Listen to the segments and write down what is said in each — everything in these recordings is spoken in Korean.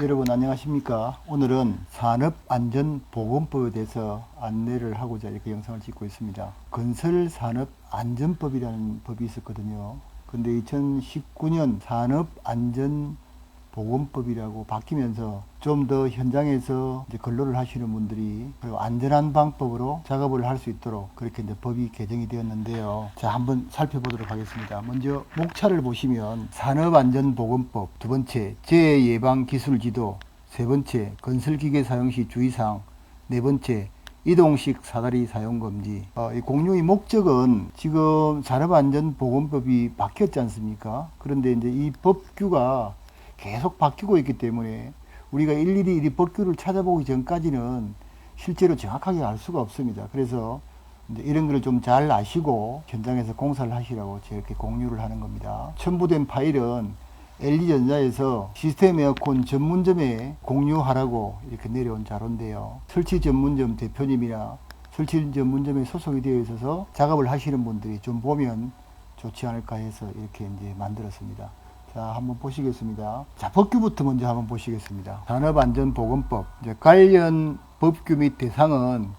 여러분 안녕하십니까? 오늘은 산업안전보건법에 대해서 안내를 하고자 이렇게 영상을 찍고 있습니다. 건설산업안전법이라는 법이 있었거든요. 근데 2019년 산업안전 보건법이라고 바뀌면서 좀 더 현장에서 이제 근로를 하시는 분들이 그리고 안전한 방법으로 작업을 할 수 있도록 그렇게 이제 법이 개정이 되었는데요. 자, 한번 살펴보도록 하겠습니다. 먼저 목차를 보시면 산업안전보건법, 두 번째 재예방 기술 지도, 세 번째 건설기계 사용 시 주의사항, 네 번째 이동식 사다리 사용 금지. 어, 이 공유의 목적은 지금 산업안전보건법이 바뀌었지 않습니까? 그런데 이제 이 법규가 계속 바뀌고 있기 때문에 우리가 일일이 이 법규를 찾아보기 전까지는 실제로 정확하게 알 수가 없습니다. 그래서 이런 거를 좀잘 아시고 현장에서 공사를 하시라고 이렇게 공유를 하는 겁니다. 첨부된 파일은 LG전자에서 시스템 에어컨 전문점에 공유하라고 이렇게 내려온 자료인데요. 설치 전문점 대표님이나 설치 전문점에 소속이 되어 있어서 작업을 하시는 분들이 좀 보면 좋지 않을까 해서 이렇게 이제 만들었습니다. 자, 한번 보시겠습니다. 자, 법규부터 먼저 한번 보시겠습니다. 산업안전보건법. 이제 관련 법규 및 대상은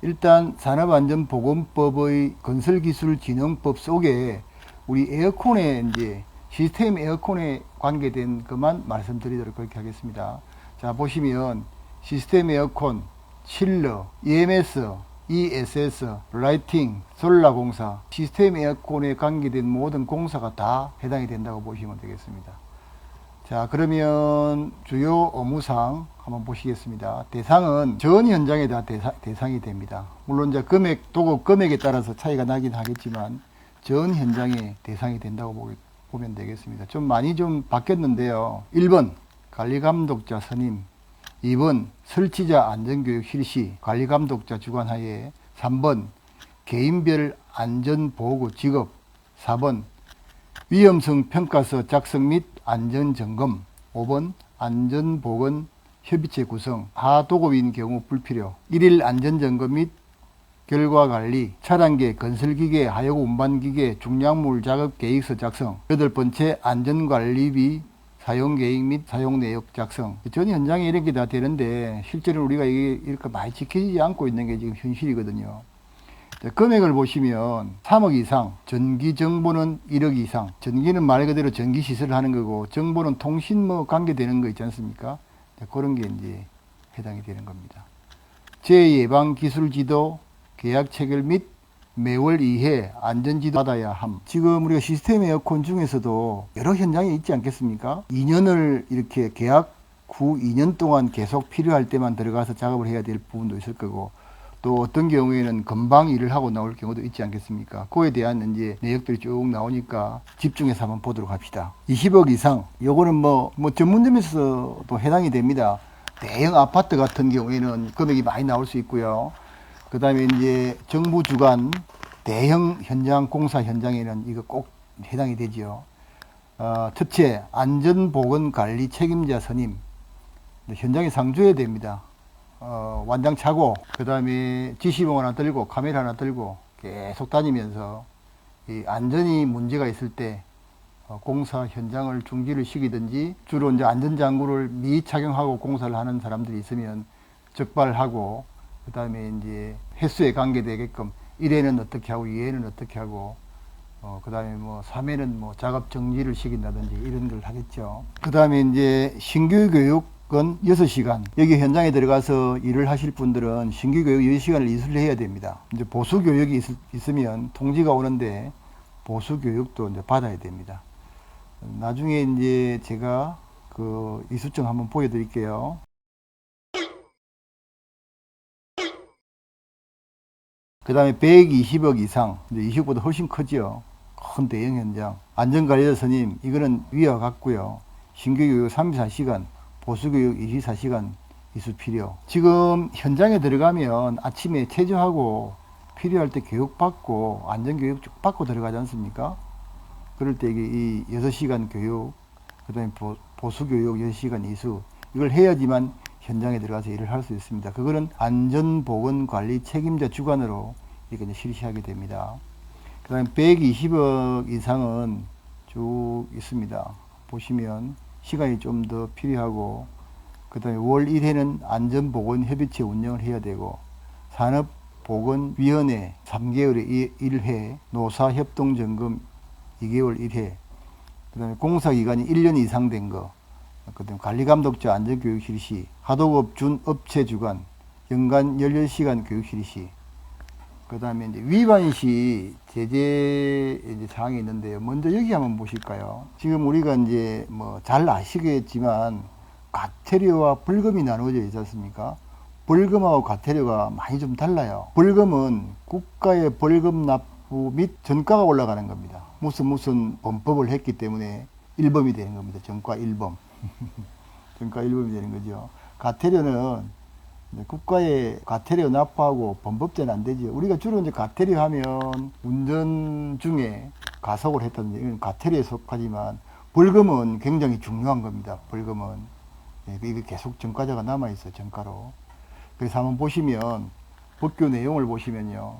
일단 산업안전보건법의 건설기술진흥법 속에 우리 에어컨에 이제 시스템 에어컨에 관계된 것만 말씀드리도록 그렇게 하겠습니다. 자, 보시면 시스템 에어컨, 칠러, EMS, ESS, 라이팅, 솔라 공사, 시스템 에어컨에 관계된 모든 공사가 다 해당이 된다고 보시면 되겠습니다. 자, 그러면 주요 업무상 한번 보시겠습니다. 대상은 전 현장에 다 대상, 대상이 됩니다. 물론 이제 금액, 도급 금액에 따라서 차이가 나긴 하겠지만 전 현장에 대상이 된다고 보, 보면 되겠습니다. 좀 많이 좀 바뀌었는데요. 1번 관리감독자 선임 2번 설치자 안전교육 실시 관리감독자 주관하에 3번 개인별 안전보호구 직업 4번 위험성 평가서 작성 및 안전점검 5번 안전보건 협의체 구성 하도급인 경우 불필요 1일 안전점검 및 결과 관리, 차량계, 건설기계, 하역 운반기계, 중량물 작업 계획서 작성 여덟 번째 안전관리비 사용 계획 및 사용 내역 작성. 전 현장에 이렇게 다 되는데 실제로 우리가 이게 이렇게 많이 지켜지지 않고 있는 게 지금 현실이거든요. 자, 금액을 보시면 3억 이상, 전기 정보는 1억 이상. 전기는 말 그대로 전기 시설을 하는 거고 정보는 통신 뭐 관계되는 거 있지 않습니까? 자, 그런 게 이제 해당이 되는 겁니다. 재예방 기술 지도, 계약 체결 및 매월 2회 안전지도 받아야 함. 지금 우리가 시스템 에어컨 중에서도 여러 현장이 있지 않겠습니까? 2년을 이렇게 계약 후 2년 동안 계속 필요할 때만 들어가서 작업을 해야 될 부분도 있을 거고 또 어떤 경우에는 금방 일을 하고 나올 경우도 있지 않겠습니까? 그에 대한 이제 내역들이 쭉 나오니까 집중해서 한번 보도록 합시다. 20억 이상, 요거는 뭐, 뭐 전문점에서도 해당이 됩니다. 대형 아파트 같은 경우에는 금액이 많이 나올 수 있고요. 그 다음에 이제 정부 주관 대형 현장 공사 현장에는 이거 꼭 해당이 되지요. 어, 첫째, 안전보건관리 책임자 선임. 현장에 상주해야 됩니다. 어, 완장 차고, 그 다음에 지시봉 하나 들고, 카메라 하나 들고, 계속 다니면서, 이 안전이 문제가 있을 때, 어, 공사 현장을 중지를 시키든지, 주로 이제 안전장구를 미착용하고 공사를 하는 사람들이 있으면 적발하고, 그 다음에 이제 횟수에 관계되게끔 1회는 어떻게 하고 2회는 어떻게 하고 어, 그 다음에 뭐 3회는 뭐 작업 정지를 시킨다든지 이런 걸 하겠죠. 그 다음에 이제 신규 교육은 6시간. 여기 현장에 들어가서 일을 하실 분들은 신규 교육 6시간을 이수를 해야 됩니다. 이제 보수 교육이 있, 있으면 통지가 오는데 보수 교육도 이제 받아야 됩니다. 나중에 이제 제가 그 이수증 한번 보여드릴게요. 그 다음에 120억 이상, 이제 20억보다 훨씬 크지요. 큰 대형 현장. 안전관리자 선임, 이거는 위와 같고요. 신규교육 34시간, 보수교육 24시간 이수 필요. 지금 현장에 들어가면 아침에 체조하고 필요할 때 교육받고 안전교육 쭉 받고 들어가지 않습니까? 그럴 때 이게 이 6시간 교육, 그 다음에 보수교육 6시간 이수, 이걸 해야지만 현장에 들어가서 일을 할 수 있습니다. 그거는 안전보건관리 책임자 주관으로 이렇게 실시하게 됩니다. 그 다음에 120억 이상은 쭉 있습니다. 보시면 시간이 좀 더 필요하고 그 다음에 월 1회는 안전보건협의체 운영을 해야 되고 산업보건위원회 3개월에 1회, 노사협동점검 2개월 1회, 그 다음에 공사기간이 1년 이상 된 거, 그다음에 관리감독자 안전교육 실시, 하도급 준 업체 주간, 연간 18시간 교육 실시, 그 다음에 이제 위반 시 제재 이제 사항이 있는데요. 먼저 여기 한번 보실까요? 지금 우리가 이제 뭐 잘 아시겠지만 과태료와 벌금이 나누어져 있지 않습니까? 벌금하고 과태료가 많이 좀 달라요. 벌금은 국가의 벌금 납부 및 전가가 올라가는 겁니다. 무슨 무슨 범법을 했기 때문에 일범이 되는 겁니다. 전과 일범. 전과 일범이 되는 거죠. 과태료는 국가에 과태료 납부하고 범법자는 안 되죠. 우리가 주로 이제 과태료 하면 운전 중에 가속을 했다든지 이건 과태료에 속하지만 벌금은 굉장히 중요한 겁니다. 벌금은 예, 이게 계속 전과자가 남아 있어 요 전과로. 그래서 한번 보시면 법규 내용을 보시면요.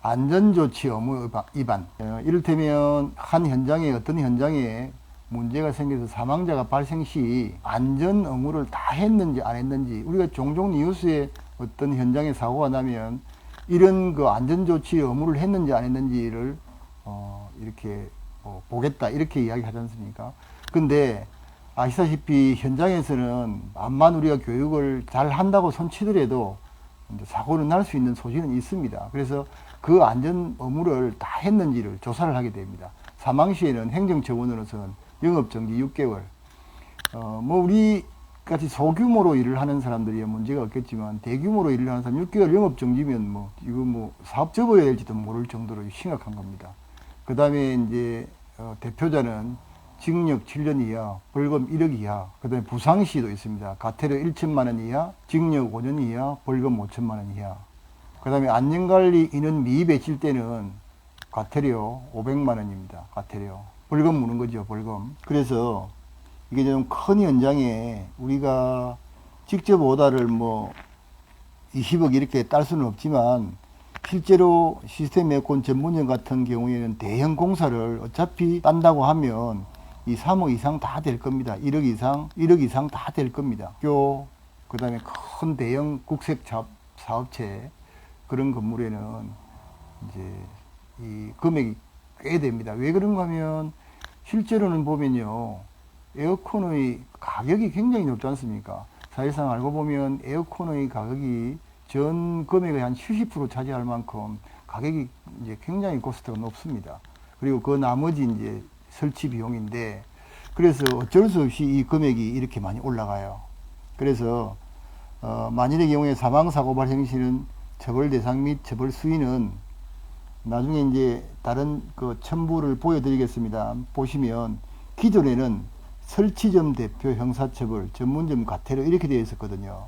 안전조치 의무 위반- 이를테면 한 현장에 어떤 현장에 문제가 생겨서 사망자가 발생 시 안전 의무를 다 했는지 안 했는지 우리가 종종 뉴스에 어떤 현장에 사고가 나면 이런 그 안전 조치 의무를 했는지 안 했는지를 어, 이렇게 어, 보겠다 이렇게 이야기하지 않습니까? 근데 아시다시피 현장에서는 암만 우리가 교육을 잘 한다고 손치더라도 사고는 날 수 있는 소지는 있습니다. 그래서 그 안전 의무를 다 했는지를 조사를 하게 됩니다. 사망 시에는 행정처분으로서는 영업 정지 6개월. 어, 뭐 우리 같이 소규모로 일을 하는 사람들이 문제가 없겠지만 대규모로 일을 하는 사람 6개월 영업 정지면 뭐 이거 뭐 사업 접어야 될지도 모를 정도로 심각한 겁니다. 그 다음에 이제 어, 대표자는 징역 7년 이하, 벌금 1억 이하, 그 다음에 부상시도 있습니다. 가태료 1천만 원 이하, 징역 5년 이하, 벌금 5천만 원 이하. 그 다음에 안전관리 인원 미배칠 때는 과태료 500만 원입니다. 과태료. 벌금 무는 거죠, 벌금. 그래서 이게 좀 큰 현장에 우리가 직접 오다를 뭐 20억 이렇게 딸 수는 없지만 실제로 시스템 에어컨 전문점 같은 경우에는 대형 공사를 어차피 딴다고 하면 이 3억 이상 다 될 겁니다. 1억 이상, 1억 이상 다 될 겁니다. 교, 그 다음에 큰 대형 국색 사업, 사업체 그런 건물에는 이제 이 금액이 꽤 됩니다. 왜 그런가 하면 실제로는 보면요. 에어컨의 가격이 굉장히 높지 않습니까? 사실상 알고 보면 에어컨의 가격이 전 금액의 한 70% 차지할 만큼 가격이 이제 굉장히 코스트가 높습니다. 그리고 그 나머지 이제 설치 비용인데 그래서 어쩔 수 없이 이 금액이 이렇게 많이 올라가요. 그래서 어, 만일의 경우에 사망 사고 발생 시는 처벌 대상 및 처벌 수위는 나중에 이제 다른 그 첨부를 보여드리겠습니다. 보시면 기존에는 설치점 대표 형사처벌, 전문점 과태료 이렇게 되어 있었거든요.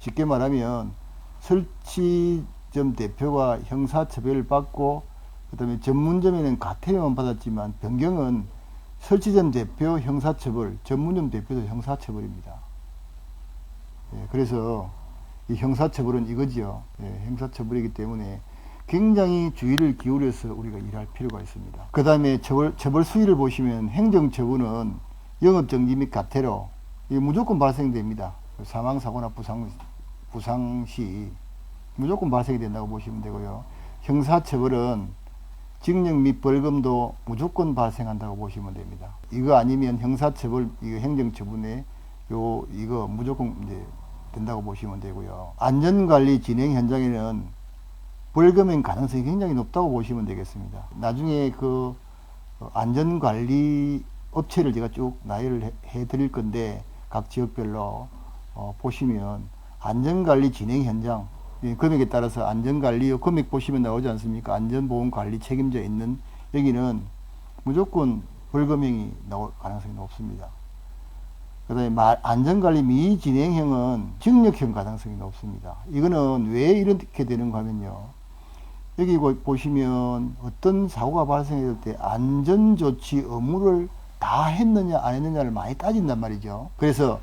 쉽게 말하면 설치점 대표가 형사처벌을 받고 그 다음에 전문점에는 과태료만 받았지만 변경은 설치점 대표 형사처벌, 전문점 대표도 형사처벌입니다. 예, 그래서 이 형사처벌은 이거지요. 예, 형사처벌이기 때문에 굉장히 주의를 기울여서 우리가 일할 필요가 있습니다. 그 다음에 처벌, 처벌 수위를 보시면 행정처분은 영업정지 및 과태료, 이 무조건 발생됩니다. 사망 사고나 부상, 부상 시 무조건 발생이 된다고 보시면 되고요. 형사처벌은 징역 및 벌금도 무조건 발생한다고 보시면 됩니다. 이거 아니면 형사처벌, 이거 행정처분에 요, 이거 무조건 이제 된다고 보시면 되고요. 안전관리 진행 현장에는 벌금의 가능성이 굉장히 높다고 보시면 되겠습니다. 나중에 그 어, 안전관리 업체를 제가 쭉 나열을 해, 해 드릴 건데 각 지역별로 어, 보시면 안전관리 진행 현장 이 금액에 따라서 안전관리 금액 보시면 나오지 않습니까? 안전보험관리 책임자 있는 여기는 무조건 벌금형이 나올 가능성이 높습니다. 그 다음에 안전관리 미진행형은 징역형 가능성이 높습니다. 이거는 왜 이렇게 되는가 하면요. 여기 보- 보시면 어떤 사고가 발생했을 때 안전조치 의무를 다 했느냐 안 했느냐를 많이 따진단 말이죠. 그래서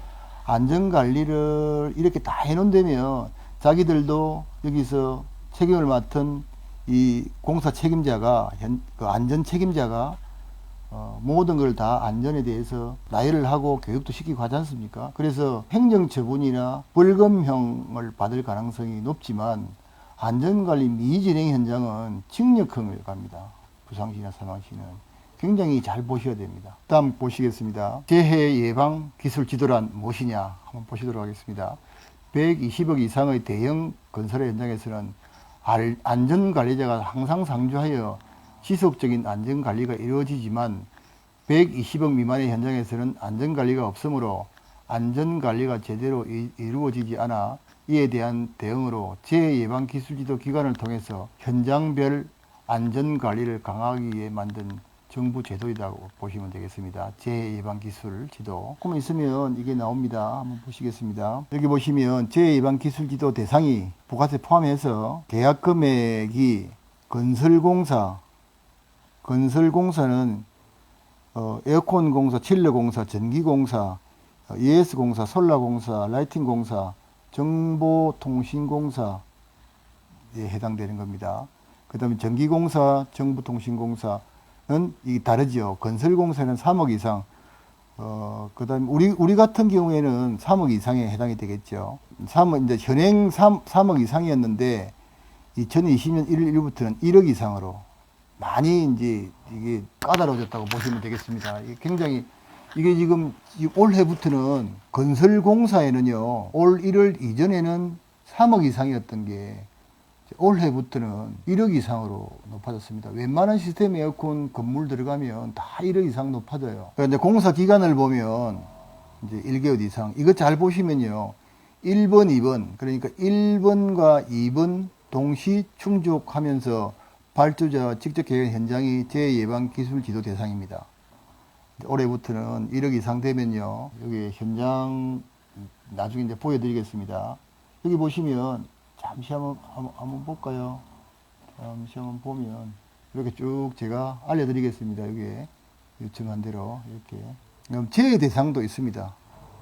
안전관리를 이렇게 다 해놓는다면 자기들도 여기서 책임을 맡은 이 공사 책임자가 현, 그 안전 책임자가 어, 모든 걸 다 안전에 대해서 나열을 하고 교육도 시키고 하지 않습니까? 그래서 행정 처분이나 벌금형을 받을 가능성이 높지만 안전관리 미진행 현장은 징역형을 갑니다. 부상시나 사망시는 굉장히 잘 보셔야 됩니다. 다음 보시겠습니다. 재해 예방 기술 지도란 무엇이냐 한번 보시도록 하겠습니다. 120억 이상의 대형 건설 현장에서는 알- 안전관리자가 항상 상주하여 지속적인 안전관리가 이루어지지만 120억 미만의 현장에서는 안전관리가 없으므로 안전관리가 제대로 이- 이루어지지 않아 이에 대한 대응으로 재예방 기술지도 기관을 통해서 현장별 안전관리를 강화하기 위해 만든 정부 제도이라고 보시면 되겠습니다. 재예방 기술 지도. 조금 있으면 이게 나옵니다. 한번 보시겠습니다. 여기 보시면 재예방 기술 지도 대상이 부가세 포함해서 계약 금액이 건설공사, 건설공사는 어, 에어컨 공사, 칠러 공사, 전기 공사, 어, ES 공사, 솔라 공사, 라이팅 공사, 정보통신 공사에 해당되는 겁니다. 그 다음에 전기공사, 정보통신공사는 이 다르죠. 건설공사는 3억 이상, 어, 그 다음에 우리, 우리 같은 경우에는 3억 이상에 해당이 되겠죠. 3억, 이제 현행 3, 3억 이상이었는데 2020년 1월 1일부터는 1억 이상으로 많이 이제 이게 까다로워졌다고 보시면 되겠습니다. 굉장히 이게 지금 이 올해부터는 건설공사에는요 올 1월 이전에는 3억 이상이었던 게 올해부터는 1억 이상으로 높아졌습니다. 웬만한 시스템 에어컨 건물 들어가면 다 1억 이상 높아져요. 그런데 공사 기간을 보면 이제 1개월 이상 이거 잘 보시면요 1번, 2번 그러니까 1번과 2번 동시 충족하면서 발주자 직접 계획 현장이 재예방 기술 지도 대상입니다. 올해부터는 1억 이상 되면요. 여기 현장 나중에 이제 보여드리겠습니다. 여기 보시면 잠시 한번, 한번, 한번 볼까요? 잠시 한번 보면 이렇게 쭉 제가 알려드리겠습니다. 여기에 요청한 대로 이렇게. 그럼 제외 대상도 있습니다.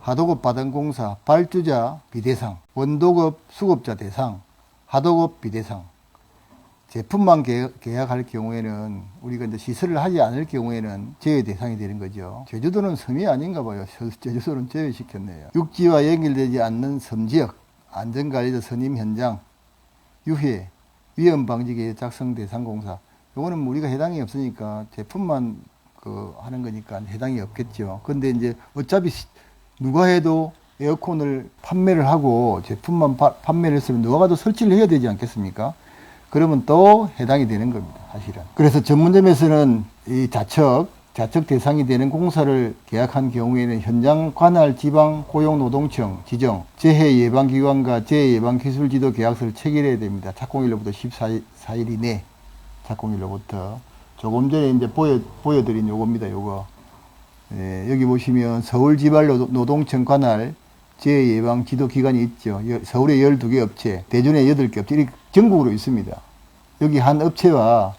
하도급 바단공사 발주자 비대상, 원도급 수급자 대상, 하도급 비대상. 제품만 계- 계약 할 경우에는 우리가 이제 시설을 하지 않을 경우에는 제외 대상이 되는 거죠. 제주도는 섬이 아닌가 봐요. 저- 제주도는 제외시켰네요. 육지와 연결되지 않는 섬지역, 안전관리자 선임 현장, 유해, 위험 방지 계획 작성 대상 공사. 요거는 뭐 우리가 해당이 없으니까 제품만 그 하는 거니까 해당이 없겠죠. 근데 이제 어차피 시- 누가 해도 에어컨을 판매를 하고 제품만 파- 판매를 했으면 누가 가도 설치를 해야 되지 않겠습니까? 그러면 또 해당이 되는 겁니다, 사실은. 그래서 전문점에서는 이 자척, 자척 대상이 되는 공사를 계약한 경우에는 현장 관할 지방 고용노동청 지정 재해 예방기관과 재해 예방기술 지도 계약서를 체결해야 됩니다. 착공일로부터 14일 4일 이내 착공일로부터 조금 전에 이제 보여 보여드린 요겁니다. 요거 예, 여기 보시면 서울지방노동청 관할 재예방 지도 기관이 있죠. 여- 서울에 12개 업체, 대전에 8개 업체, 전국으로 있습니다. 여기 한 업체와